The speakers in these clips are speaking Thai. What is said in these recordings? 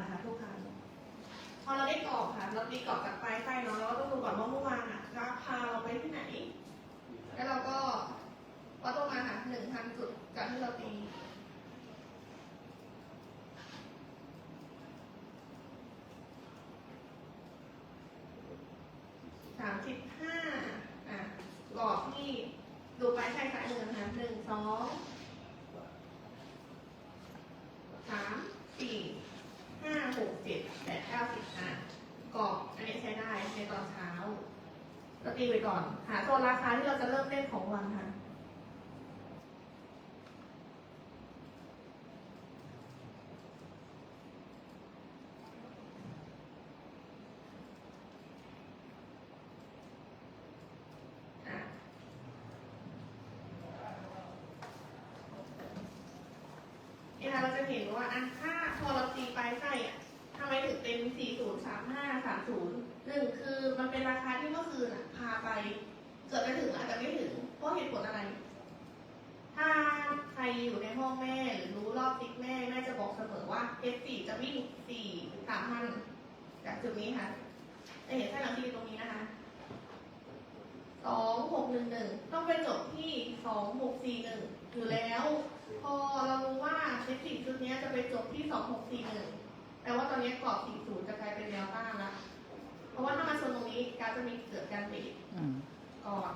นะคะทุกครั้งพอเราได้กรอบค่ะ เราตีกรอบจากปลายไส้เนาะเราก็ต้องดูก่อนว่าเมื่อวานอะกราฟพาเราไปที่ไหน แล้วเราก็วัดลงมาค่ะหนึ่งพันจุดจากที่เราตีสามสิบห้าอะกรอบที่ดูปลายไส้สายมือนะคะหนึ่งสองสามสี่ ห้าหกเจ็ดแปดเก้าสิบอะกรอบอันนี้ใช้ได้ในตอนเช้าเราตีไว้ก่อน หาโซนราคาที่เราจะเริ่มเล่นของวันค่ะอะเนี่ค่ะเราจะเห็นว่าอะถ้า พอเราตีปลายไส้อะทำไมถึงเป็น 40 35 30หนึ่งคือมันเป็นราคาที่เมื่อคืนอะพาไปเกิดไปถึงอาจจะไม่ถึง เพราะเหตุผลอะไร ถ้าใครอยู่ในห้องแม่หรือรู้รอบติ๊กแม่แม่จะบอกเสมอว่า F4 จะวิ่ง4 3พันจากจุดนี้ค่ะจะเห็นไส้หลังที่ตรงนี้นะคะสองหกหนึ่งหนึ่งต้องไปจบที่สองหกสี่หนึ่ง อยู่แล้ว พอเรารู้ว่าเทคนิคชุดเนี้ยจะไปจบที่สองหกสี่หนึ่งแต่ว่าตอนนี้กรอบสี่ศูนย์จะกลายเป็นแนวต้านละ เพราะว่าถ้ามาชนตรงนี้การจะมีเกิดการเบรกอืมก่อน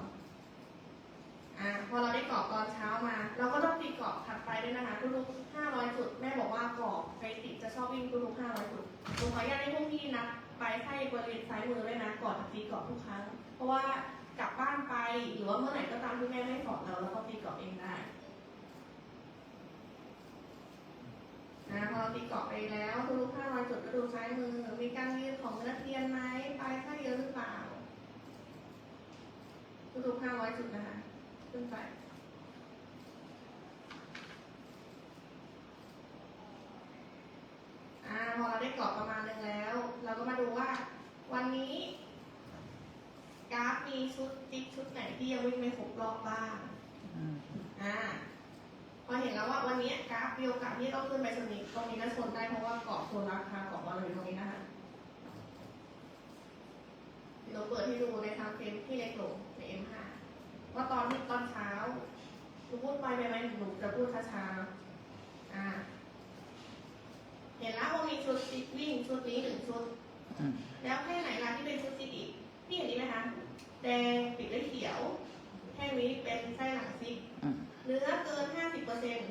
อ่าพอเราได้กรอบตอนเช้ามา เราก็ต้องตีกรอบถัดไปด้วยนะคะทุกๆห้าร้อยจุด แม่บอกว่ากรอบไฟติดจะชอบวิ่งทุกๆห้าร้อยจุดผมขออนุญาตให้พวกพี่นับไปให้บริเวณซ้ายมือด้วยนะก่อนตีกรอบทุกครั้ง เพราะว่ากลับบ้านไปหรือว่าเมื่อไหร่ก็ตามที่แม่ไม่สอนเราแล้วก็ตีกรอบเองได้ นะพอเราตีกรอบไปแล้วทุกๆห้าร้อยจุดก็ดูซ้ายมือ มีการยืดของเนื้อเทียนไหมปลายข้าเยอะหรือเปล่าทุกๆห้าร้อยจุดนะคะขึ้นไปอ่าพอเราได้กรอบประมาณหนึงแล้ว เราก็มาดูว่า วันนี้กราฟมีชุดติ๊กชุดไหนที่ยังวิ่งไม่ครบรอบบ้างอืมอ่า พอเห็นแล้วว่าวันนี้กราฟมีโอกาสที่ต้องขึ้นไปชนนี้ตรงนี้ก็ชนได้เพราะว่าเกรอบโซนราคาเกรอบวางอยู่ตรงนี้นะคะเราเปิดให้ดูในทางเฟรมที่เล็กลงใน M5 ว่าตอนที่ตอนเช้าหนูพูดไปไปไหมหนูจะพูดช้าๆอ่า เห็นแล้วว่ามีชุดติ๊กวิ่งชุดนี้หนึ่งชุด แล้วแค่ไหนล่ะที่เป็นชุดติ๊กอีกพี่เห็นนี้ไหมคะ แดงปิดด้วยเขียว แค่นี้เป็นไส้หลังซิก เนื้อเกิน 50เปอร์เซ็นต์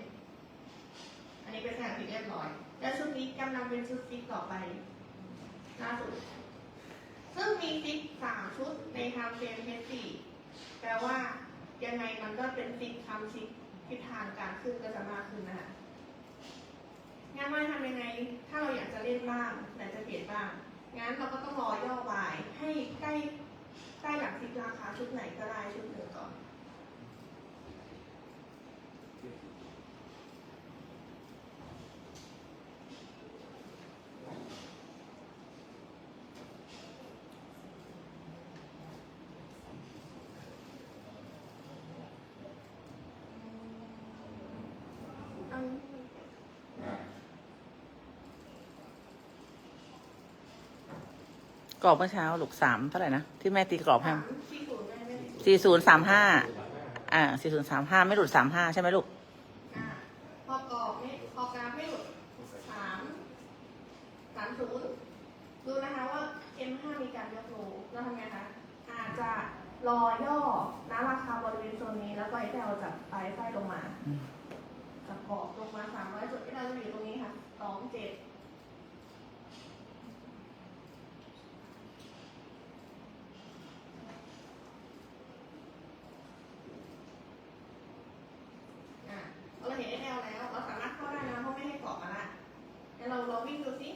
อันนี้เป็นสถานที่เรียบร้อย แล้วชุดนี้กำลังเป็นชุดฟิกต่อไปล่าสุด ซึ่งมีฟิกสามชุดในทม์เฟรมเฮสี่แปลว่ายังไงมันก็เป็นฟิกทำชิกทิศทางการขึ้นก็จะมากขึ้นนะคะงั้นว่าทำยังไง ถ้าเราอยากจะเล่นบ้างแต่จะเปลี่ยนบ้าง งั้นเราก็ต้องรอย่อบายให้ใกล้ใกล้หลักฟิกราคาชุดไหนก็ได้ชุดหนึ่งก่อน ก รอบเมื่อเช้าลูกสามเท่าไหร่นะ ที่แม่ตีกรอบให้สามสี่ศูนย์แม่ไม่ได้สี่ศูนย์สามห้าอ่าสี่ศูนย์สามห้าไม่หลุดสามห้าใช่ไหมลูกอ่าพอกรอบไม่พอกราฟไม่หลุดสามสามศูนย์ดูนะคะว่า M5 มีการยกโลแล้วทำไงคะ อาจจะรอย่อน้ำราคาบริเวณโซนนี้ แล้วก็ไอ้แถวจากปลายไส้ลงมาอืมจากขอบลงมาสามร้อยจุดที่เราจะอยู่ตรงนี้ค่ะสองเจ็ดอะเราเห็นไอ้แนวแล้ว เราสามารถเข้าได้นะเพราะไม่ให้เกาะมาละเดี๋ยวเราลองวิ่งดูสิ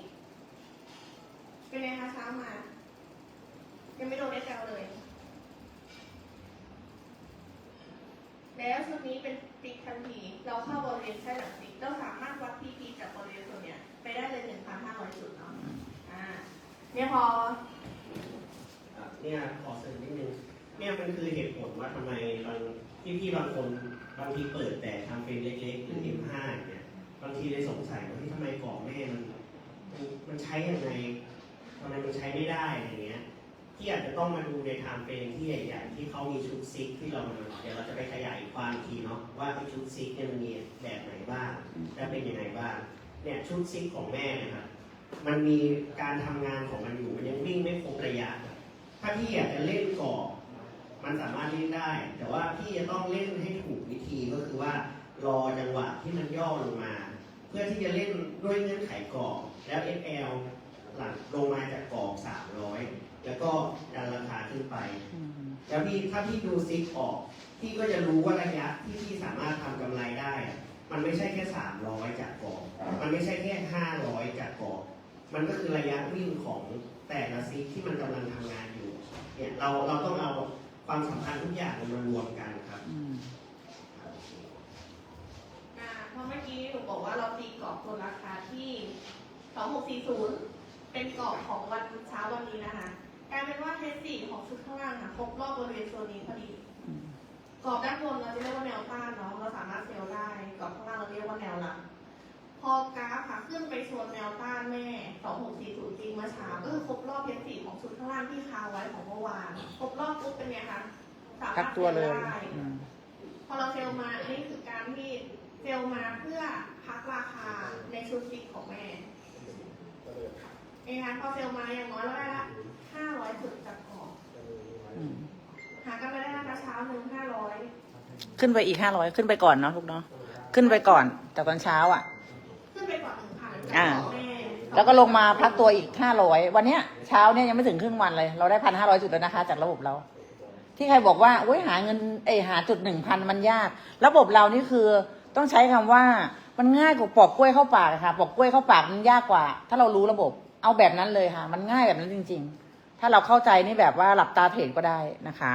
เป็นไงคะเช้ามา ยังไม่โดนไอ้แนวเลย แล้วชุดนี้เป็นติ๊กทันที เราเข้าบริเวณใช่หลังติ๊กเราสามารถวัดพีพีจากบริเวณตัวเนี้ยไปได้เลยหนึ่งพันห้าร้อยจุดเนาะ อ่า เนี่ยพอ อะเนี่ยขอเสริมนิดนึงเนี่ยมันคือเหตุผลว่าทำไมบางพี่พี่ๆบางคนบางทีเปิดแต่ทำเป็นเล็กๆหรือ M5 เนี่ยบางทีเลยสงสัยว่าที่ทำไมกรอบแม่มันมันใช้ยังไงทำไมมันใช้ไม่ได้อะไรเงี้ย ที่อาจจะต้องมาดูในไทม์เฟรมที่ใหญ่ๆที่เขามีชุดซิกที่เราเดี๋ยวเราจะไปขยายความทีเนาะว่าชุดซิกเนี่ยมันมีแบบไหนบ้างและเป็นยังไงบ้างเนี่ยชุดซิกของแม่นะครับมันมีการทำงานของมันอยู่มันยังวิ่งไม่ครบระยะ ถ้าพี่อยากจะเล่นกรอบมันสามารถเล่นได้ แต่ว่าพี่จะต้องเล่นให้ถูกวิธีก็คือว่ารอจังหวะที่มันย่อลงมา เพื่อที่จะเล่นด้วยเงื่อนไขกรอบแล้ว FL หลังลงมาจากกรอบ300 แล้วก็ดันราคาขึ้นไปอืมแล้วพี่ถ้าพี่ดูซิกออก พี่ก็จะรู้ว่าระยะที่พี่สามารถทำกำไรได้อะมันไม่ใช่แค่300จากกรอบมันไม่ใช่แค่500จากกรอบมันก็คือระยะวิ่งของแต่ละซิกที่มันกำลังทำงานอยู่เนี่ยเราเราต้องเอาความสำคัญทุกอย่างมารวมกันครับอืมอ่าเพราะเมื่อกี้หนูบอกว่าเราตีกรอบตัวราคาที่ 2640 เป็นกรอบของวันเช้าวันนี้นะคะ กลายเป็นว่าเทสสี่ของชุดข้างล่างค่ะครบรอบบริเวณโซนนี้พอดีอืมกรอบด้านบนเราจะเรียกว่าแนวต้านเนาะเราสามารถเซลล์ได้กรอบข้างล่างเราเรียกว่าแนวรับพอกราฟค่ะขึ้นไปโซนแนวต้านแม่2640จริงเมื่อเช้าก็คือครบรอบเพชรสีของชุดข้างล่างที่คาไว้ของเมื่อวานครบรอบปุ๊บเป็นไงคะสามารถพักตัวเลยซได้อืมพอเราเซลล์มาอันนี้คือการที่เซลล์มาเพื่อพักราคาในชุดฟิกของแม่เองคะพอเซลล์มาอย่างน้อยเราได้ละ 500จุดจากกรอบอืมหากันไปได้นะคะเช้าหนึ่ง500ขึ้นไปอีกห้าร้อยขึ้นไปก่อนเนาะลูกเนาะขึ้นไปก่อนจากตอนเช้าอะ ขึ้นไปกว่าหนึ่งพันอ่าแม่แล้วก็ลงมาพักตัวอีกห้าร้อยวันเนี้ยเช้าเนี่ยยังไม่ถึงครึ่งวันเลย เราได้พันห้าร้อยจุดแล้วนะคะ จากระบบเรา ที่ใครบอกว่าโอ้ยหาเงินเอยหาจุดหนึ่งพันมันยาก ระบบเรานี่คือต้องใช้คำว่ามันง่ายกว่าปอกกล้วยเข้าปากอะค่ะปอกกล้วยเข้าปากมันยากกว่า ถ้าเรารู้ระบบ เอาแบบนั้นเลยค่ะ มันง่ายแบบนั้นจริง ๆ ถ้าเราเข้าใจนี่แบบว่าหลับตาเทรดก็ได้นะคะ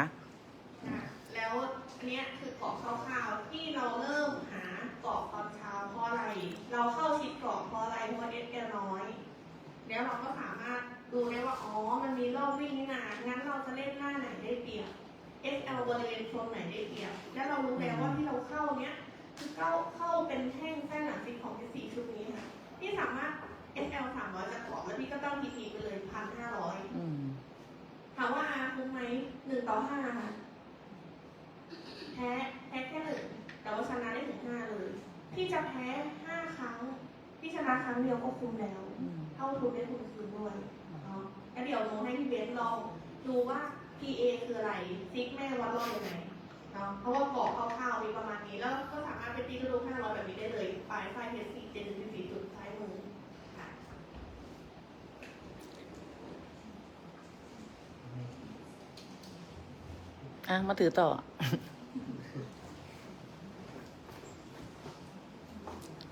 อะแล้วอันเนี้ยคือกรอบคร่าวๆที่เราเริ่มหากรอบตอนเช้าเพราะอะไร เราเข้าชิดกรอบเพราะอะไรเพราะเอสแกน้อย แล้วเราก็สามารถดูได้ว่าอ๋อมันมีรอบวิ่งนี่นางั้นเราจะเล่นหน้าไหนได้เปรียบ SL บริเวณโซนไหนได้เปรียบ แล้วเรารู้แล้วว่าที่เราเข้าเนี้ยคือเข้าเข้าเป็นแท่งแท่งหลังซิกของที่สี่ชุดนี้ค่ะที่สามารถ SL สามร้อยจากรอบแล้วพี่ก็ต้อง PP ไปเลยพันห้าร้อยามว่าอาคุ้มไหมหนึ่งต่อห้าค่ะ แพ้แพ้แค่หนึ่งแต่ว่าชนะได้ถึงห้าเลย พี่จะแพ้ห้าครั้ง พี่ชนะครั้งเดียวก็คุ้มแล้วอืมเท่าทุนได้ทุนคืนด้วยเนาะแล้วเดี๋ยวหนูให้พี่เบสลองดูว่า PA คืออะไรซิกแม่วัดรอบยังไงเนาะเพราะว่าบอกคร่าวๆมีประมาณนี้ แล้วก็สามารถเป็นตีกระดูกห้าร้อยแบบนี้ได้เลยปลายไฟเพชรสี่เจ็ดหนึ่งสี่จุดซ้ายมือค่ะ อะ มาถือต่อ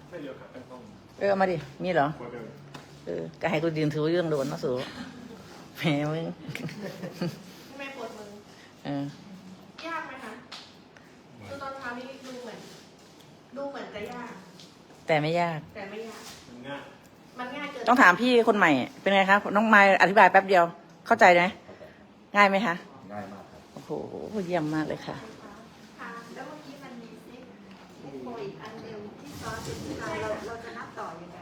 ไม่เดียวครับต้องเออเอามาดิ มีเหรอกดเดิมเออก็ให้กูยืนถือเรื่องโดนนะสูแหมมึงแม่ปวดมือเออยากไหมคะคือตอนเช้านี้ดูเหมือน ดูเหมือนจะยาก แต่ไม่ยาก แต่ไม่ยาก มันง่ายมันง่ายเกิน ต้องถามพี่คนใหม่ เป็นไงคะ น้องไมายอธิบายแป๊บเดียว เข้าใจไหม ง่ายไหมคะ โอ้โหเยี่ยมมากเลยค่ะค่ะแล้วเมื่อกี้มันมีซิกซิกโคอีกอันหนึ่งที่ซ้อนอยู่ที่เราเราจะนับต่อยังไง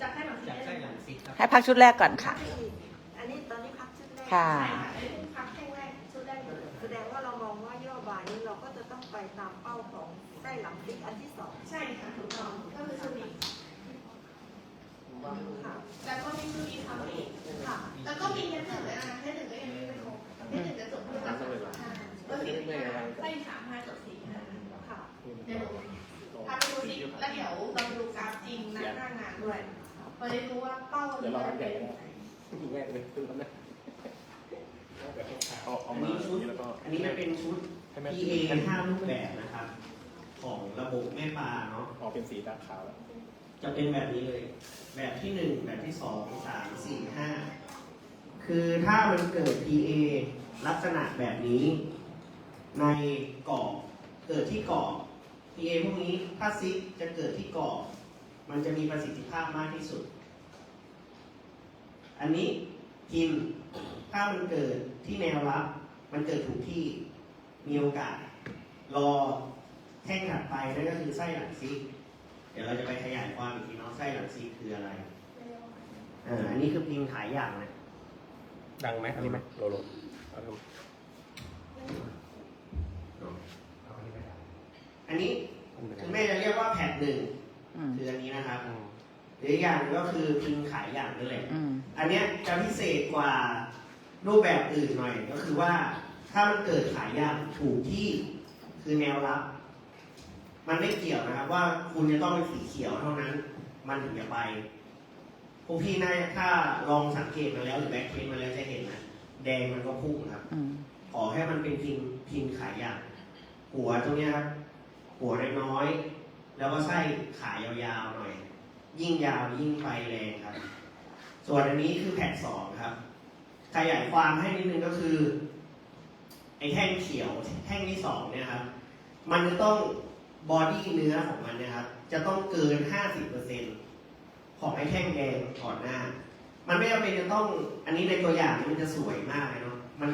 จากแค่หนังสือจากได้ไส้เลยหลังซิกครับให้พักชุดแรกก่อนค่ะ อันนี้ตอนนี้พักชุดแรกค่ะใช่ค่ะไอ้พวกพักแท่งแรกชุดแรกเลยแสดงว่าเรามองว่าย่อบายนี้เราก็จะต้องไปตามเป้าของไส้หลังซิกอันที่สองใช่ค่ะถูกต้องก็คือชุดนี้ค่ะแล้วก็มีชุดนี้ทำอีกค่ะ แล้วก็มีเทสหนึ่งเลยนะคะเทสหนึ่งก็ยังไม่ครบเทสห นึ่งจะจบที่สามห้าก็สี่สิบห้าไส้สามห้าจบสี่ห้าค่ะเดี๋ยวหนูพาไปดูสิแล้วเดี๋ยวเราไปดูกราฟจริงนะหน้างานด้วยเราจะรู้ว่าเป้าเดี๋ยวรอเราให้ใหญ่เป็นก็ได้ง่ายเลยขึ้นแล้วนะเอาเอาอันมานี้ชุดแล้วก็อันนี้มันเป็นชุดให้แม่ PA ห้ารูปแบบนะครับ ของระบบแม่ปลาเนาะออกเป็นสีดำขาวแล้วจะเป็นแบบนี้เลย แบบที่หนึ่งแบบที่สองสามสี่ห้าคือถ้ามันเกิด PA ลักษณะแบบนี้ในกรอบเกิดที่กรอบ PA พวกนี้ถ้าซิกจะเกิดที่กรอบ มันจะมีประสิทธิภาพมากที่สุด อันนี้พิมพ์ถ้ามันเกิดที่แนวรับ มันเกิดถูกที่มีโอกาส รอแท่งถัดไปนั่นก็คือไส้หลังซิก เดี๋ยวเราจะไปขยายความอีกทีเนาะไส้หลังซีคืออะไรอ่าอออันนี้คือพิมพ์ขายอย่างนะดังไหมอันนี้ไหมโลโลเอาทอันนี้ำอันนี้คุณแม่จะเรียกว่าแผ่นหนึ่งอืมคืออันนี้นะครับอืมหรืออีกอย่างหนึ่งก็คือพิมพ์ขายอย่างนั่นแหละอืมอันเนี้ยจะพิเศษกว่ารูปแบบอื่นหน่อยก็คือว่าถ้ามันเกิดขายอย่างถูกที่คือแนวรับ มันไม่เกี่ยวนะครับ ว่าคุณจะต้องเป็นสีเขียวเท่านั้น มันถึงจะไปพวกพี่น่าจะถ้าลองสังเกตมาแล้วหรือแบ็คเทสมาแล้วจะเห็นนะ แดงมันก็พุ่งครับ อืมขอให้มันเป็นพิมพ์พิมพ์ขายอย่างหัวตรงเนี้ยครับ หัวน้อยๆแล้วก็ไส้ขายยาวๆหน่อย ยิ่งยาวยิ่งไฟแรงครับ ส่วนอันนี้คือแผ่นสองครับ ขยายความให้นิดนึงก็คือ ไอ้แท่งเขียวแท่งที่สองเนี่ยครับ มันจะต้องบอดี้เนื้อของมันเนะครับ จะต้องเกิน 50%ของไอ้แท่งแดงก่อนหน้า มันไม่จำเป็นจะต้อง อันนี้ในตัวอย่างมันจะสวยมากเลยเนาะ มัน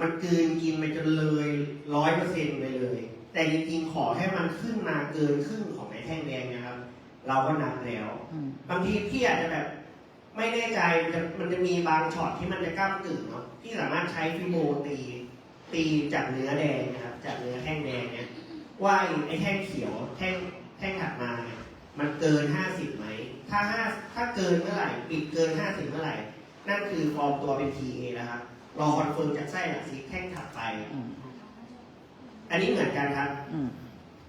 มันกลืนกินไปจนเลยร้อยเปอร์เซ็นต์ไปเลย แต่จริงๆขอให้มันขึ้นมาเกินครึ่งของไอ้แท่งแดงนะครับ เราก็นับแล้วอืมบางทีพี่อาจจะแบบ ไม่แน่ใจมันจะมันจะมีบางช็อตที่มันจะก้ามกึ่งเนาะพี่สามารถใช้ฟิโมตี ตีจากเนื้อแดงนะครับ จากเนื้อแท่งแดงเนี่ย ว่าไอ้แท่งเขียว แท่ง แท่งถัดมาเนี่ย มันเกินห้าสิบไหม ถ้าห้าถ้าเกินเมื่อไหร่ ปิดเกินห้าสิบเมื่อไหร่ นั่นคือฟอร์มตัวเป็น TA นะครับ รอคอนเฟิร์มจากไส้หลักซีแท่งถัดไป อืมอันนี้เหมือนกันครับ อืม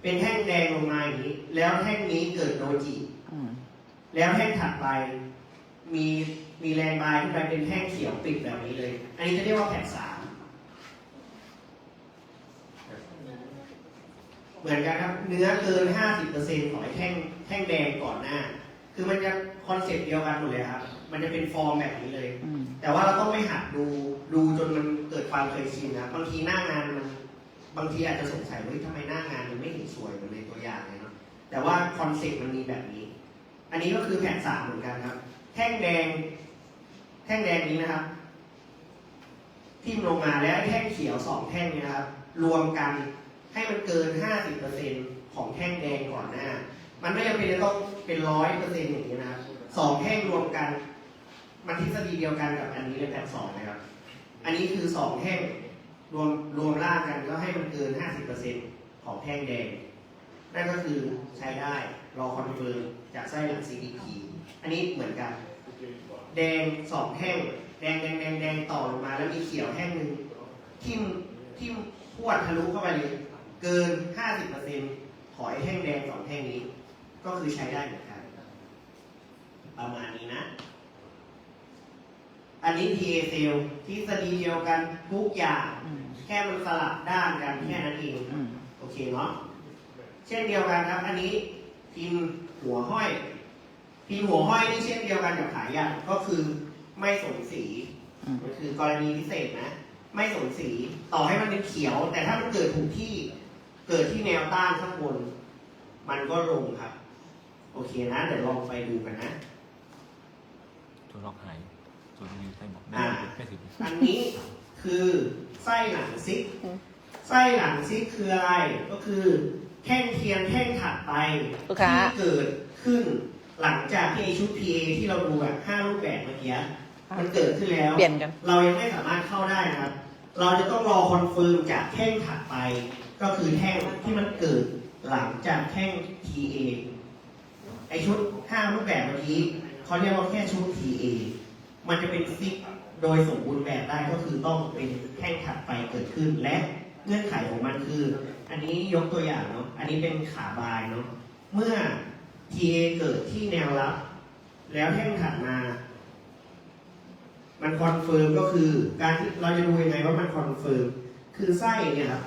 เป็นแท่งแดงลงมาอย่างนี้ แล้วแท่งนี้เกิดโดจิ อืมแล้วแท่งถัดไป มีมีแรงบายขึ้นไปเป็นแท่งเขียวปิดแบบนี้เลย อันนี้จะเรียกว่าแผ่นสามเหมือนกันครับ เนื้อเกิน 50%ของไอ้แท่งแท่งแดงก่อนหน้า คือมันจะคอนเซ็ปต์เดียวกันหมดเลยครับ มันจะเป็นฟอร์มแบบนี้เลย อืม แต่ว่าเราต้องไปหัดดูดูจนมันเกิดความเคยชินนะครับบางทีหน้างานมันบางทีอาจจะสงสัยว่าเฮ้ยทำไมหน้างานมันไม่เห็นสวยเหมือนในตัวอย่างเลยเนาะแต่ว่าคอนเซ็ปต์มันมีแบบนี้ อันนี้ก็คือแผ่นสามเหมือนกันครับ แท่งแดง แท่งแดงนี้นะครับ ทิ่มลงมาแล้วแท่งเขียวสองแท่งเนี้นะครับ รวมกันให้มันเกิน 50%ของแท่งแดงก่อนหน้า มันไม่จำเป็นจะต้องเป็นร้อยเปอร์เซ็นต์อย่างนี้นะครับสองแท่งรวมกัน มันทฤษฎีเดียวกันกับอันนี้เลยแผ่นสองนะครับ อันนี้คือสองแท่งรวมรวมล่างกันแล้วให้มันเกิน50%ของแท่งแดง นั่นก็คือใช้ได้รอคอนเฟิร์มจากไส้หลัง CDP อันนี้เหมือนกัน แดงสองแท่งแดงแดงแดงแดงต่อลงมาแล้วมีเขียวแท่งหนึ่งทิ่มทิ่มพวดทะลุเข้าไปเลยเกิน 50%ขอไอ้แท่งแดงสองแท่งนี้ ก็คือใช้ได้เหมือนกัน ประมาณนี้นะ อันนี้ TA เซลทฤษฎีเดียวกันทุกอย่างอืมแค่มันสลับด้านกันแค่นั้นเองอืมโอเคเนาะ เช่นเดียวกันครับ อันนี้พิมพ์หัวห้อย พิมพ์หัวห้อยนี่เช่นเดียวกันกับขายอย่างก็คือไม่สนสีอืมมันคือกรณีพิเศษนะ ไม่สนสีต่อให้มันเป็นเขียว แต่ถ้ามันเกิดถูกที่เกิดที่แนวต้านข้างบน มันก็ลงครับ โอเคนะ เดี๋ยวลองไปดูกันนะตัวล็อกหายตัวนี้ใส่บอกอ่าไม่ถึงอันนี้คือไส้หลังซิก ไส้หลังซิกคืออะไร ก็คือแท่งเทียนแท่งถัดไปลูกค้า ที่เกิดขึ้นหลังจากที่ไอชุด PA ที่เราดูแบบห้ารูปแบบเมื่อกี้มันเกิดขึ้นแล้ว เปลี่ยนกัน เรายังไม่สามารถเข้าได้นะครับ เราจะต้องรอคอนเฟิร์มจากแท่งถัดไป ก็คือแท่งที่มันเกิดหลังจากแท่ง TA ไอชุดห้ารูปแบบเมื่อกี้เขาเรียกว่าแค่ชุด TA มันจะเป็นซิกโดยสมบูรณ์แบบได้ก็คือต้องเป็นแท่งถัดไปเกิดขึ้น และเงื่อนไขของมันคือ อันนี้ยกตัวอย่างเนาะอันนี้เป็นขาบายเนาะเมื่อ TA เกิดที่แนวรับ แล้วแท่งถัดมา มันคอนเฟิร์มก็คือ การที่เราจะดูยังไงว่ามันคอนเฟิร์มคือไส้เนี่ยครับ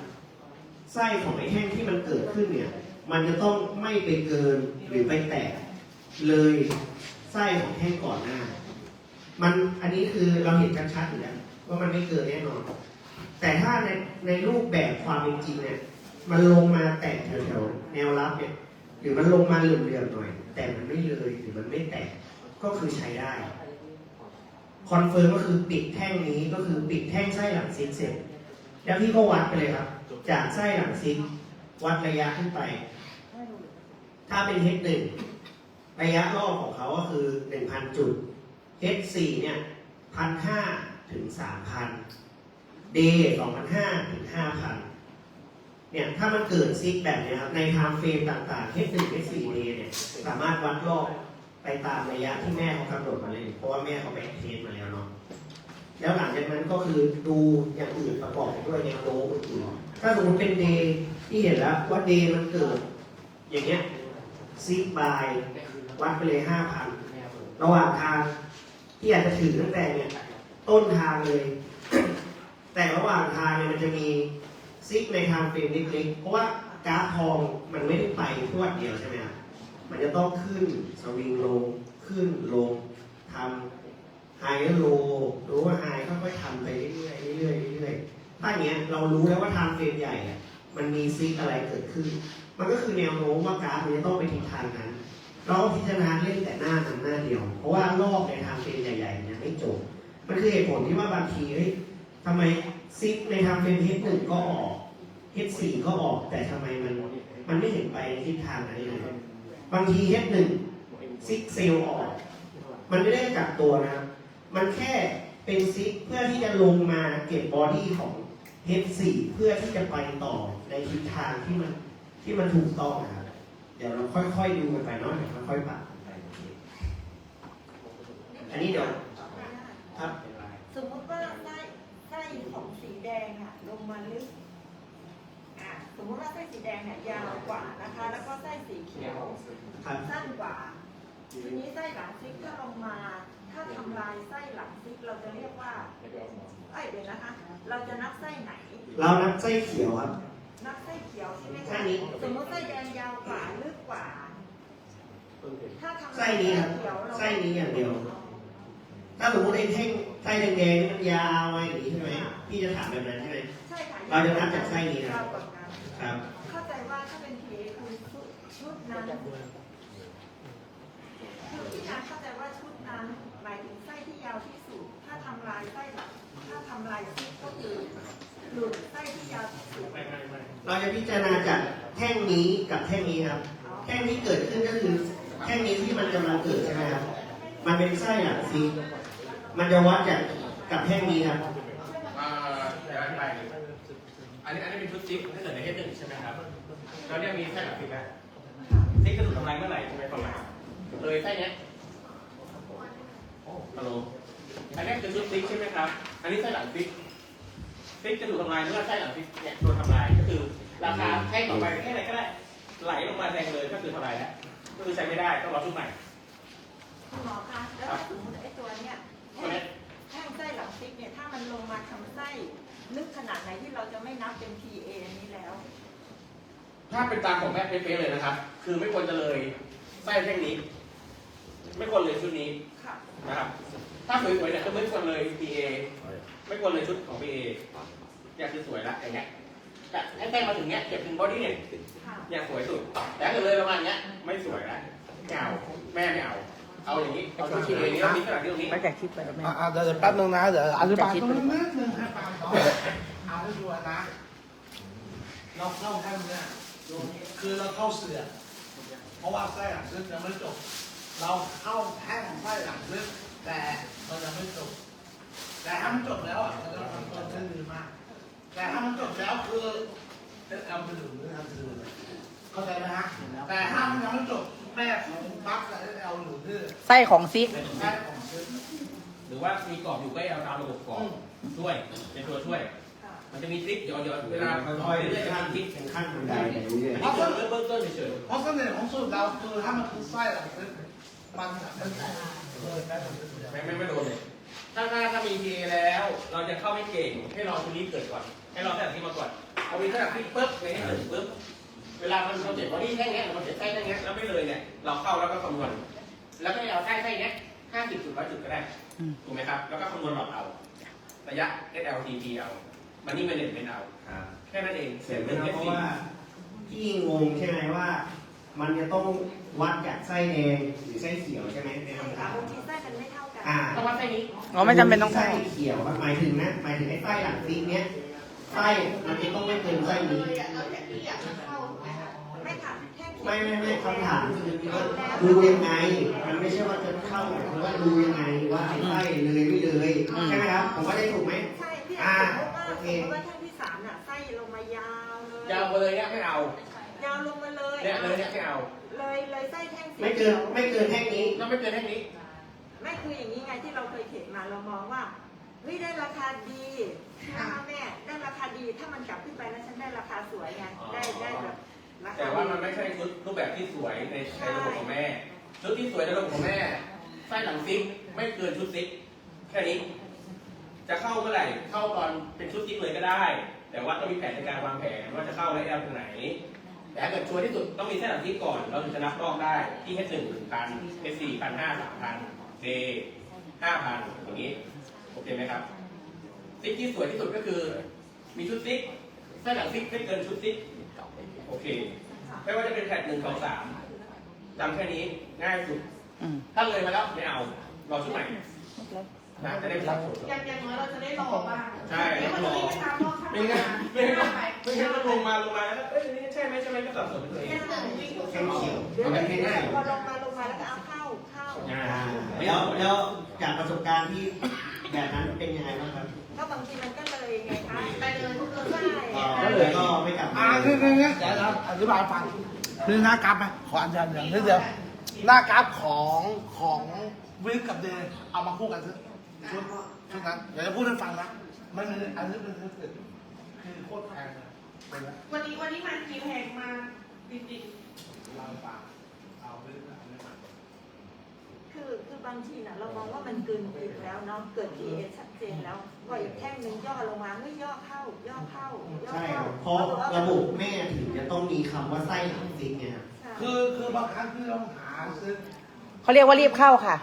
ไส้ของไอ้แท่งที่มันเกิดขึ้นเนี่ย มันจะต้องไม่ไปเกินหรือไปแตะเลยไส้ของแท่งก่อนหน้า มันอันนี้คือเราเห็นกันชัดอยู่แล้วว่ามันไม่เกินแน่นอน แต่ถ้าในในรูปแบบความเป็นจริงเนี่ย มันลงมาแตะแถวๆแนวรับเนี่ย หรือมันลงมาเหลื่อมๆหน่อย แต่มันไม่เลยหรือมันไม่แตะก็คือใช้ได้คอนเฟิร์มก็คือปิดแท่งนี้ก็คือปิดแท่งไส้หลังซิกเสร็จ แล้วพี่ก็วัดไปเลยครับ จากไส้หลังซิกวัดระยะขึ้นไป ถ้าเป็นเฮดหนึ่งระยะรอบของเขาก็คือหนึ่งพันจุด H4 เนี่ยพันห้าถึงสามพัน D สองพันห้าถึงห้าพันเนี่ย ถ้ามันเกิดซิกแบบเนี้ยครับ ในไทม์เฟรมต่างๆ H1 H4 D เนี่ย สามารถวัดรอบไปตามระยะที่แม่เขากำหนดมาเลย เพราะว่าแม่เขาไปเทสมาแล้วเนาะ แล้วหลังจากนั้นก็คือดูอย่างอื่นประกอบไปด้วยแนวโน้มอื่นถ้าสมมติเป็นเดที่เห็นแล้วว่าเดมันเกิด อย่างเงี้ย ซิกบายวัดไปเลยห้าพันระหว่างทางที่อาจจะถือตั้งแต่เนี่ยต้นทางเลย แต่ระหว่างทางเนี่ยมันจะมีซิกในทางเฟรมเล็กๆเพราะว่ากราฟทองมันไม่ได้ไปพรวดเดียวใช่ไหมครับมันจะต้องขึ้นสวิงลงขึ้นลงทำไฮและโลรู้ว่าไฮค่อยๆทำไปเรื่อยๆเรื่อยๆเรื่อยๆถ้าอย่างเงี้ยเรารู้แล้วว่าไทม์เฟรมใหญ่อะมันมีซิกอะไรเกิดขึ้น มันก็คือแนวโน้มว่ากราฟมันจะต้องไปทิศทางนั้น เราก็พิจารณาเล่นแต่หน้านั้นหน้าเดียว เพราะว่ารอบในทม์เฟรมใหญ่ๆเนี่ยไม่จบ มันคือเหตุผลที่ว่าบางทีเฮ้ยทำไมซิกในทม์เฟรม H1 ก็ออก H4 ก็ออก แต่ทำไมมันมันไม่เห็นไปทิศทางนั้นเลยบางที H1 ซิกเซลออก มันไม่ได้กักตัวนะ มันแค่เป็นซิกเพื่อที่จะลงมาเก็บบอดี้ของ H4 เพื่อที่จะไปต่อในทิศทางที่มัน ที่มันถูกต้องนะครับ เดี๋ยวเราค่อยๆดูกันไปเนาะเดี๋ยวค่อยๆปรับไปโอเคอันนี้เดี๋ยวครับสมมติว่าไส้ไส้ของสีแดงอะลงมาลึกอะสมมติว่าไส้สีแดงเนี่ยยาวกว่านะคะ แล้วก็ไส้สีเขียวครับสั้นกว่าทีนี้ไส้หลังซิกก็ลงมา ถ้าทำลายไส้หลังซิกเราจะเรียกว่าเอ้ยเดี๋ยวนะคะ เราจะนับไส้ไหน เรานับไส้เขียวครับนับไส้เขียวใช่ไหมไส้คะนี้สมมติไส้แดงยาวกว่าลึกกว่า ถ้าทำลายไส้นี้ครับเขียวเราไส้นี้อย่างเดียว ถ้าสมมติไอ้แท่งไส้แดงๆนี่มันยาวไว้อย่างนี้ใช่ไหมพี่จะถามแบบนั้นใช่ไหมใช่ค่ะเราจะนับจากไส้นี้นะยาวกว่านั้นครับ เข้าใจว่าถ้าเป็น PA คือชุดชุดนั้นคือที่นันเข้าใจว่าชุดนั้นหมายถึงไส้ที่ยาวที่สุด ถ้าทำลายไส้หลักถ้าทำลายซิกก็คือ หลุดไส้ที่ยาวที่สุดเราจะพิจารณาจากแท่งนี้กับแท่งนี้ครับ แท่งที่เกิดขึ้นก็คือแท่งนี้ที่มันกำลังเกิดใช่ไหมครับ มันเป็นไส้หลังซีกมันจะวัดจากกับแท่งนี้ครับอ่าเดี๋ยวอธิบายหน่อยอันนี้อันนี้เป็นชุดซิปถ้าเกิดในเฮดหนึ่งใช่ไหมครับ แล้วเนี่ยมีแค่หลักซิปนะซิปจะถูกทำลายเมื่อไหร่ใช่ไหมประมาณเลยแค่เนี้ยโอ้ฮัลโหลอันนี้คือชุดซิปใช่ไหมครับ อันนี้ไส้หลังซิป ซิปจะถูกทำลายเมื่อไส้หลังซิปเนี่ยโดนทำลายก็คือราคาแท่งต่อไปแค่ไหนก็ได้ไหลลงมาแดงเลยก็คือทำลายแล้วก็คือใช้ไม่ได้ต้องรอชุดใหม่คุณหมอคะแล้วถ้าสมมติไอ้ตัวเนี้ยแท่งแท่งไส้หลังซิกเนี่ยถ้ามันลงมาทำไส้ลึกขนาดไหนที่เราจะไม่นับเป็น PA อันนี้แล้ว ถ้าเป็นตามของแม่เป๊ะๆเลยนะครับ คือไม่ควรจะเลยไส้แท่งนี้ ไม่ควรเลยชุดนี้ค่ะนะครับถ้าสวยๆเนี่ยก็ไม่ควรเลย PA ไม่ควรเลยชุดของ PA เนี่ยคือสวยละอย่างเงี้ยแต่ให้แท่งมาถึงเนี้ยเก็บถึงบอดี้เนี่ยค่ะเนี่ยสวยสุด แต่ถ้าเกิดเลยประมาณเนี้ยไม่สวยละไม่เอาแม่ไม่เอา เอาอย่างนี้เอาชุด PA นี้แล้วมีขนาดที่ตรงนี้ มาจากคลิปไปแล้วแม่ อ่าเดี๋ยวแป๊บนึงนะเดี๋ยวอธิบายจะคิดตรงไปนี้นิดนึงให้ฟังก่อนเอาให้ดูนะเราเข้าแค่เนี้ยคือเราเข้าเสือกเพราะว่าไส้หลังลึกยังไม่จบ เราเข้าแท่งไส้หลังลึกแต่มันยังไม่จบแต่ถ้า มันจบแล้วอะมันจะทำตัวได้ดีมากแต่ถ้ามันจบแล้วคือเอาไปดูหรือทำดูเข้าใจไหมฮะแต่ถ้ามันยังไม่จบแม่ของปั๊บแล้วเอาหรือดื้อไส้ของซิกแม่ของซื้อหรือว่ามีกรอบอยู่ก็เอาตามระบบกรอบช่วยเป็นตัวช่วยค่ะมันจะมีทริคหยอดๆเวลาค่อยเรื่อยๆๆจะขั้นมีทริคเป็นขั้นบันไดไปเรื่อยอันนี้คือเริ่มเบื้องต้นเฉยเพราะเสน่ห์ของสูตรเราคือถ้ามันคือไส้หลังลึกมันจะไม่แตกเลยแม่ผมจะๆไม่ไม่ไม่โดนเลย ถ้าถ้าถ้ามี PA แล้ว เราจะเข้าไม่เก่ง ให้รอตัวนี้เกิดก่อน ให้รอแค่ที่มาก่อนพอมีแค่ที่ปุ๊บในให้ถึงปุ๊บ เวลามันเราเจ็บพอดีแค่เนี้ยเราเจ็บแค่แค่เนี้ยแล้วไม่เลยเนี่ย เราเข้าแล้วก็คำนวณ แล้วก็เอาแค่แค่เนี้ยห้าสิบจุดร้อยจุดก็ได้อืมถูกไหมครับ แล้วก็คำนวณหลอดเอา ระยะ SLTP เอา มันนี่มันเด่นเป็นเอาๆครับแค่นั้นเองเสร็จแล้วเพราะว่าพี่งงใช่ไหมว่า มันจะต้อง วัดจากไส้แดงหรือไส้เขียวใช่ไหมในใช่คำค่ะถามบางทีไส้มันไม่เท่ากันอ่าต้องวัดแค่นี้อ๋อไม่จำเป็นต้องไส้ใส่เขียวครับหมายถึงนะหมายถึงไอ้ไส้หลังซีกเนี้ยไส้มันจะต้องไม่เกินไส้นี้เลยอะเอาจากที่อยากจะเข้าถูกไหมคะไม่ค่ะแท่งไม่ไม่ไม่คำถามคือว่าดูยังไง มันไม่ใช่ว่าจะเข้าหมายถึงว่าดูยังไงว่าไอ้ไส้เลยไม่เลยใช่ไหมครับผมก็ได้ถูกไหมใช่พี่อ่าสมมติว่าโอเคสมมติว่าแท่งที่สามน่ะไส้ลงมายาวเลยยาวไปเลยเนี่ยไม่เอายาวลงมาเลยเนี่ยเลยเนี่ยไม่เอา เลยเลยไส้แท่งสีไม่เกินไม่เกินแท่งนี้ เราไม่เกินแค่นี้ ไม่คืออย่างนี้ไงที่เราเคยเห็นมาเรามองว่าเฮ้ยได้ราคาดีนะคะแม่ได้ราคาดีถ้ามันกลับขึ้นไปแล้วฉันได้ราคาสวยไงได้ได้แบบราคาแต่ว่ามันไม่ใช่ชุดรูปแบบที่สวยในในระบบของแม่ ชุดที่สวยในระบบของแม่ไส้หลังซิปไม่เกินชุดซิปแค่นี้ จะเข้าเมื่อไหร่เข้าตอนเป็นชุดซิปเลยก็ได้ แต่ว่าต้องมีแผนในการวางแผนว่าจะเข้าและแอลตรงไหน แต่ถ้าเกิดชัวร์ที่สุดต้องมีไส้หลังซิปก่อน เราถึงจะนับรอบได้ที่ H หนึ่งหนึ่งพัน H สี่พันห้าสามพัน D ห้าพันอย่างนี้โอเคไหมครับซิปที่สวยที่สุดก็คือ มีชุดซิปไส้หลังซิปไม่เกินชุดซิปโอเค ไม่ว่าจะเป็นแพทหนึ่งสองสามจำแค่นี้ง่ายสุด อืมถ้าเลยมาแล้วไม่เอา รอชุดใหม่นะจะได้ไม่สับสนอย่างอย่างน้อยเราจะได้รอบ้างใช่ไม่ว่าจะไม่ไปตามรอบข้าง ไม่งั้นไม่งั้นไม่งั้นเราลงมาลงมาแล้วเอ้ยอันนี่ใช่ไหมใช่ไหมก็สับสนเลยแค่หนึ่งวิ่งทุกเขียวเดี๋ยวเอาแค่ยวง่ายพอลงมาลงมาแล้วก็เอาเข้าเข้าอ่าแล้วแล้วจากประสบการณ์ที่แบบนั้นเป็นยังไงบ้างครับก็บางทีมันก็เลยไงคะไปเดินทุกเดินใช่ก็เลยก็ไม่กลับอ่าคือคือคือเดี๋ยวเราอธิบายฟังคือหน้ากราฟไหมขออันเดียวอย่างนี้เดียวหน้ากราฟของของวิกกับเดย์เอามาคู่กันซิชุดชุดนั้นเดี๋ยวจะพูดให้ฟังนะมันมีอันนี้เป็นคือคื วันนี้วันนี้มากี่แพงมาจริงเราฟังเอาวิกเอาไม่มาคือคือบางทีน่ะเรามองว่ามันเกินจริงแล้วเนาะเกิด PA ชัดเจนแล้วพออีกแท่งหนึ่งย่อลงมาไม่ย่อเข้า ย่อเข้าย่อใช่เข้าเพราะระบบแม่ถึงจะต้องมีคำว่าไส้หลังซิกไงครับใช่คือคือบางครั้งคือต้องหาซื้อเขาเรียกว่ารีบเข้าค่ะ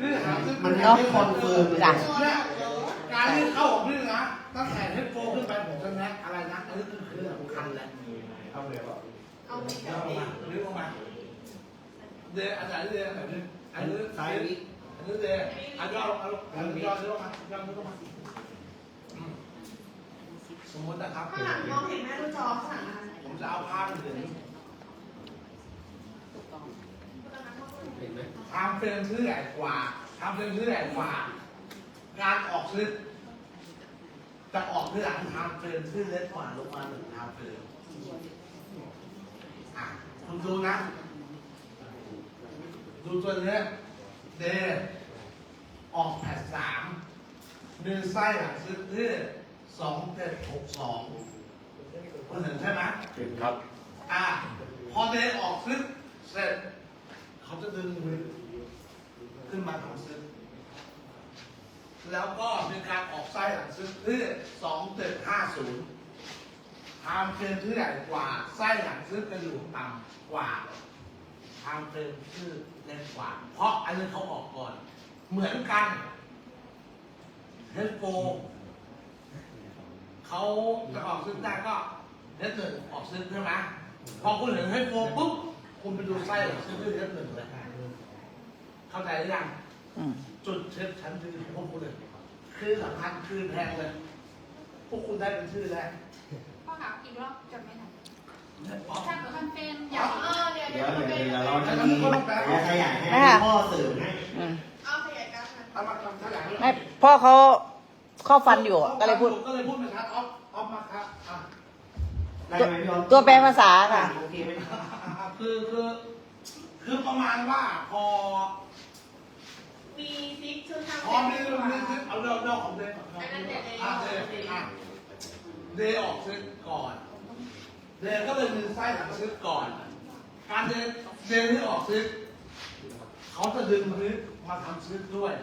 คือหาซื้อมันยังไม่คอนเฟิร์มเลยจ้ะเนี่ยการที่เข้าของพี่นะตั้งแต่เฮดโฟขึ้นไปผมจะแนะอะไร ยวกับออกเองมาเดี๋ยวออกมาเดย์อันไหนเดย์อันไหนเดย์อันนี้ไส้วิกอันนี้เดย์อันย่อเอาอันย่อเดี๋ยวออกมาย่อเดี๋ยวออกมาสมมตินะครับข้างหลังมองเห็นแม่ดูจอข้างหลังนะผมจะเอาภาพไปถึงเห็นไหมทำเฟรมที่อใหญ่กว่าทำเฟรมที่อใหญ่กว่า การออกซื้อจะออกที่หลังทำเฟรมที่เล็กกว่าลงมาหนึ่งทำเฟรม อะคุณดูนะ ดูตัวนี้เดออกแผ่นสามมีไส้หลังซื้อที่สองเจ็ดหกสองคุณเห็นใช่ไหมครับ อะพอเดออกซื้อเสร็จ เขาจะดึงมือขึ้นมาทำซื้อแล้วก็มีการออกไส้หลังซื้อที่สองเจ็ดห้าศูนย์ ทางเฟรมที่ใหญ่กว่า ไส้หลังซื้อจะอยู่ต่ำกว่า ทางเฟรมที่เล็กกว่า เพราะอันนี้เขาออกก่อน เหมือนกันเฮดโฟเขาจะออกซื้อได้ก็เฮดหนึ่งออกซื้อใช่ไหมพอคุณเห็นเฮดโฟปุ๊บคุณไปดูไส้หลังซื้อที่เฮดหนึ่งเลยเข้าใจหรือยังอืมจุดเช็ดชั้นคือพวกคุณเลยคือสำคัญคือแพงเลย พวกคุณได้เป็นชื่อแรกข้อหาอีก รอบจดไม่ทันอ๋อถ้าเกิดมันเป็นอเดี๋ยย่าวงเออเดี๋ยวเดี๋เดี๋ยยววเดี๋มันยวเป็นเดี๋ยวเราจะมีขยายให้พ่อเสริมให้อืมเอาขยายกราฟนะเอามาทำท่าไหร่ไม่พ่อเขาเข้าฟันอยู่ก็เลยพูด ก็เลยพูดไม่ชัดออฟออฟมาครับอะได้ไหมพี่อ๊อฟตัวแปลภาษาค่ะ โอเคไหมคือคือคือประมาณว่าพอ มีซิกชุดทำพอมีมีมีเอาเรื่องเรื่องของเดย์ก่อนอันนั้นเดี๋ยวเดี๋ยวอะ เดย์อะเดย์ออกซื้อก่อน เดย์ก็เลยมีไส้หลังซื้อก่อน การเดย์เดย์ที่ออกซื้อเขาจะดึงซื้อมาทำซื้อด้วย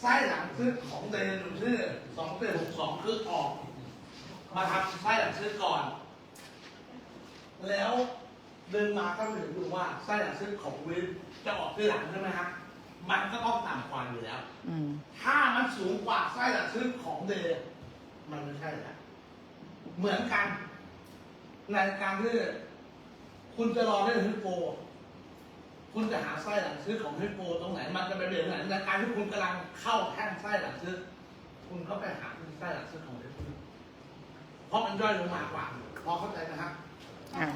ไส้หลังซื้อของเดย์อยู่ที่สองเจ็ดหกสองคือออก มาทำไส้หลังซื้อก่อน แล้วเดินมาก็เห็นดูว่าไส้หลังซื้อของวินจะออกที่หลังใช่ไหมฮะมันก็ต้องต่ำกว่าอยู่แล้วอืมถ้ามันสูงกว่าไส้หลังซื้อของเดย์มันไม่ใช่แล้ว เหมือนกัน ในการที่คุณจะรอเล่นฮิปโปคุณจะหาไส้หลังซื้อของฮิปโปตรงไหน มันจะไปเบี่ยงไหนในการที่คุณกำลังเข้าแท่งไส้หลังซื้อ คุณก็ไปหาที่ไส้หลังซื้อของฮิปโปเพราะมันย่อยลงมากว่าพอเข้าใจนะครับอ่า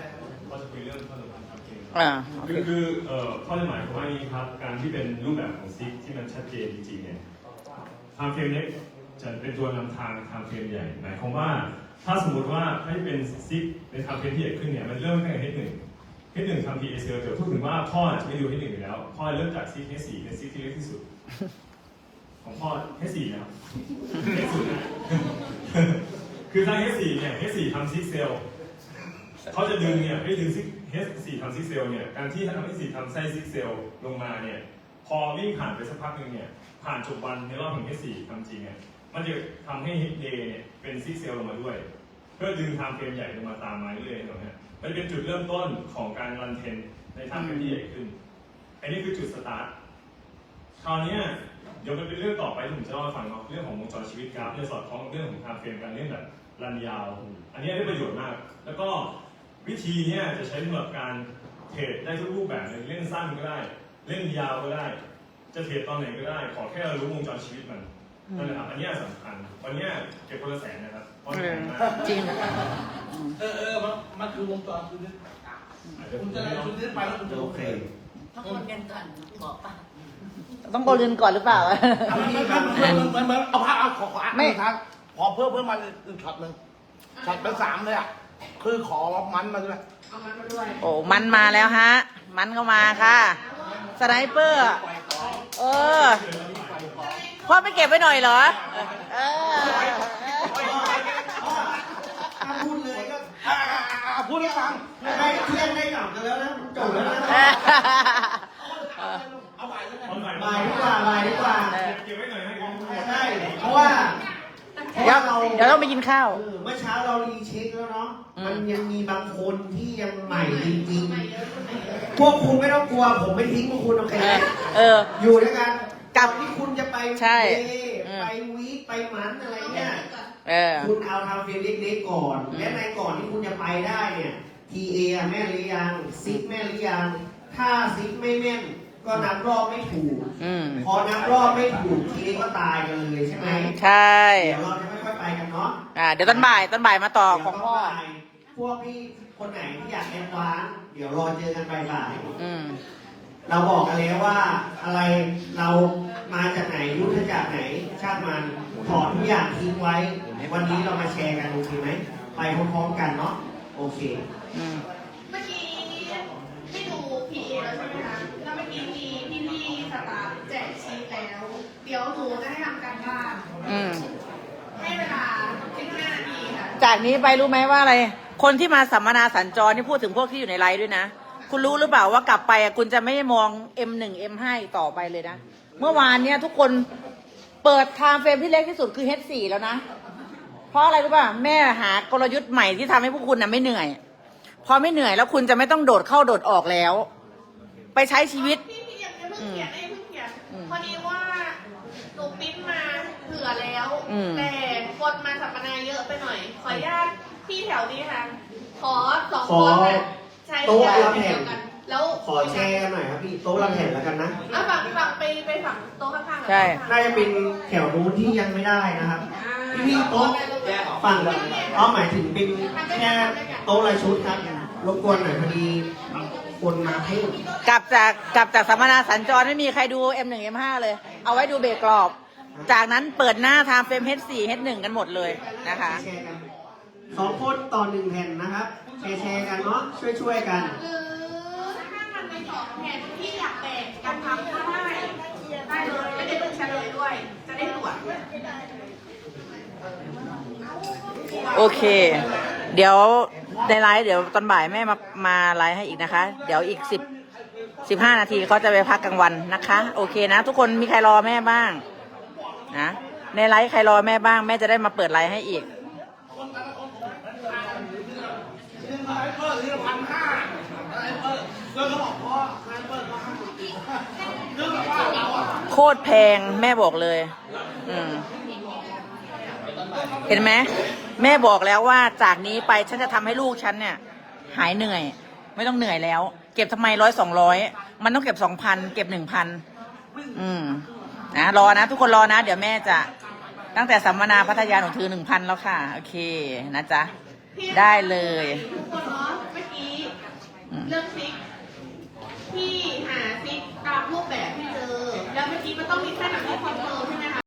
ก็จะคุยเรื่องความสัมพันธ์ครับเกมอ่าโอเคคือคือเอ่อข้อจะหมายความว่านี้ครับ การที่เป็นรูปแบบของซิกที่มันชัดเจนจริงๆเนี่ยทางเฟรมเล็กจะเป็นตัวนำทางทางเฟรมใหญ่หมายความว่า ถ้าสมมติว่าให้เป็นซิกในทางเฟรมที่ใหญ่ขึ้นเนี่ยมันเริ่มตั้งแต่เฮดหนึ่งเฮดหนึ่งทำทีเอเซลเดี๋ยวพูดถึงว่าพ่อจะไม่ดูเฮดหนึ่งอยู่แล้ว พ่อเริ่มจากซิกเฮดสี่เป็นซิกที่เล็กที่สุด ของพ่อเฮดสี่นะครับเล็กสุดนะคือทางเฮดสี่เนี่ยเฮดสี่ทำซิกเซลเขาจะดึงเนี่ยให้ดึงซิกเฮสสี่ทำซิกเซลเนี่ยการที่ทำให้สี่ทำไส้ซิกเซลลงมาเนี่ยพอวิ่งผ่านไปสักพักหนึ่งเนี่ยผ่านจบวันในรอบของเฮสสี่ทำจริงเนี่ย มันจะทำให้เฮดเดย์เนี่ยเป็นซิกเซลลงมาด้วย เพื่อดึงไทม์เฟรมใหญ่ลงมาตามมาเรื่อยๆตรงเนี้มันเป็นจุดเริ่มต้นของการรันเทนในไทม์เฟรมที่ใหญ่ขึ้น อันนี้คือจุดสตาร์ทคราวนี้เดี๋ยวมันเป็นเรื่องต่อไปที่ผมจะเล่าให้ฟังเนาะเรื่องของวงจรชีวิตกราฟเรื่องสอดคล้องกับเรื่องของไทม์เฟรมการเล่นแบบรันยาว อันนี้ได้ประโยชน์มาก แล้วก็วิธีเนี้ยจะใช้สำหรับการเทรดได้ทุกรูปแบบเลยเล่นสั้นก็ได้ เล่นยาวก็ได้ จะเทรดตอนไหนก็ได้ ขอแค่เรารู้วงจรชีวิตมัน นั่นแหละครับอันเนี้ยสำคัญวันเนี้ยเก็บคนละแสนนะครับเพราะเอแพองมากจริง เออเออมันมันคือวงจรคือคุณจะได้ชุดนี้ไปแล้วคุณจะโอโอเคเคต้องโอนเงินก่อนหรือเปล่ามันมันมันมันเอาผ้าเอาขอขออะไม่ไม่ทันขอเพิ่มเพิ่มมาอีกช็อตหนึ่งช็อตเป็นสามเลยอะคือขอมันมาด้วยเอามันมาด้วยโอ้ มันมาแล้วฮะ มันก็มาค่ะ สไนเปอร์เออ พ่อไม่เก็บไว้หน่อยเหรอเออถ้าพูดเลยก็อ่าพูดให้ฟังได้เที่ยงได้กลับกันแล้วนะจบแล้วนะเอาไปเลยเอาใหม่บายดีกว่าบายดีกว่าเก็บไว้หน่อยให้ใช่เพราะว่าเพราะเดี๋ยวว่าเราเดี๋ยวต้องไปกินข้าวเมื่อเช้าเรารีเช็คแล้วเนาะมันยังมีบางคนที่ยังใหม่จริงๆพวกคุณไม่ต้องกลัวผมไม่ทิ้งพวกคุณโอเคเอไหมอเอออยู่ด้วยกัน กลับที่คุณจะไปใช่เดย์อืม ไปวีคไปมันอะไรเนี่ย เออ คุณเอาทำเฟรมเล็กๆก่อนอืมและในก่อนที่คุณจะไปได้เนี่ย TA อะแม่นหรือยังซิกแม่นหรือยังถ้าซิกไม่แม่น ก็นับรอบไม่ถูก อืมพอนับรอบไม่ถูกทีนี้ก็ตายกันเลยใช่ไหมใช่ เดี๋ยวเราจะไม่ค่อยไปกันเนาะอ่า เดี๋ยวตอนบ่ายตอนบ่ายมาต่อของพ่อ เดี๋ยวต้ไปพวกพี่คนไหนที่อยากแอดวานซ์เดี๋ยวรอเจอกันบ่ายอืมๆ เราบอกกันแล้วว่าอะไรเรามาจากไหนรู้จากไหน ชาติมันถอดทุกอย่างทิ้งไว้ วันนี้เรามาแชร์กันโอเคไหมไปพร้อมๆกันเนาะโอเคอืมเมื่อกี้ให้ดู PA แล้วใช่ไหมคะแล้วเมื่อกี้มีพี่พี่ๆสตาฟแจกชีทแล้ว เดี๋ยวหนูจะให้ทำการบ้านอืมให้เวลา15นาทีค่ะจากนี้ไปรู้ไหมว่าอะไร คนที่มาสัมมนาสัญจรนี่พูดถึงพวกที่อยู่ในไลฟ์ด้วยนะ คุณรู้หรือเปล่าว่ากลับไปอะคุณจะไม่มอง M1 M5 อีกต่อไปเลยนะ เมื่อวานเนี่ยทุกคนเปิดไทม์เฟรมที่เล็กที่สุดคือ H4 แล้วนะ เพราะอะไรรู้ป่ะแม่หากลยุทธ์ใหม่ที่ทำให้พวกคุณน่ะไม่เหนื่อย พอไม่เหนื่อยแล้วคุณจะไม่ต้องโดดเข้าโดดออกแล้ว ไปใช้ชีวิต พี่พี่ยังไม่เพิ่งเขียนไอ้เพิ่งเขียนอืมพอดีว่าหนูปริ้นมาเผื่อแล้วอืมแต่คนมาสัมมนาเยอะไปหน่อย ขออนุญาตพี่แถวนี้ค่ะ ขอสองขคอนน่ะ ใช้โต๊ะยาละเดีแผ่ยนวกันแล้วขอแชร์กันหน่อยครับพี่โต๊ะละแผ่นแล้วกันนะเอาฝั่งฝั่งไปไปฝั่งโต๊ะข้างๆหน่อยใช่ น่าจะเป็นแถวนู้นที่ยังไม่ได้นะครับอ่าพี่พี่โต๊ะฝั่งเอาหมายถึงเป็นแค่โต๊ะละชุดครับรบกวนหน่อยพอดีคนมาเพิ่มกลับจากกลับจากสัมมนาสัญจรไม่มีใครดู M1 M5 เลย เอาไว้ดูเบรกกรอบ จากนั้นเปิดหน้าไทม์เฟรม H4 H1 กันหมดเลยนะคะ แชร์กันสองคนต่อหนึ่งแผ่นนะครับ แชร์แชร์กันเนาะช่วยช่วยๆกัน หรือถ้ามันในสองแผ่นที่อยากแบ่งกันทำก็ได้ได้เลยไม่ได้ต้องเฉลยด้วย จะได้ตรวจโอเค เดี๋ยวในไลฟ์เดี๋ยวตอนบ่ายแม่มามาไลฟ์ให้อีกนะคะ เดี๋ยวอีกสิบสิบห้านาทีเขาจะไปพักกลางวันนะคะ โอเคนะ ทุกคนมีใครรอแม่บ้างนะในไลฟ์ใครรอแม่บ้าง แม่จะได้มาเปิดไลฟ์ให้อีก เรื่องอะไรเปิดเรื่พันห้าอะไรเปิดเรื่องขาบอกพ่ออะไรเปิดมาห้าสิบเรื่องแบบว่าเราอะโคตรแพงแม่บอกเลย อืม เห็นไหมแม่บอกแล้วว่าจากนี้ไปฉันจะทำให้ลูกฉันเนี่ย หายเหนื่อย ไม่ต้องเหนื่อยแล้ว เก็บทำไมร้อยสองร้อยมันต้องเก็บสองพันเก็บหนึ่งพันอืมนะรอนะ ทุกคนรอนะ เดี๋ยวแม่จะ ตั้งแต่สัมมนาพัทยาหนูถือหนึ่งพันแล้วค่ะ โอเค นะจ๊ะ ได้เลยทุกคนเนาะเมื่อกี้เรื่องซิกที่หาซิกตามรูปแบบที่เจอ แล้วเมื่อกี้มันต้องมีแค่แบบที่คอนเฟิร์มใช่ไหมคะ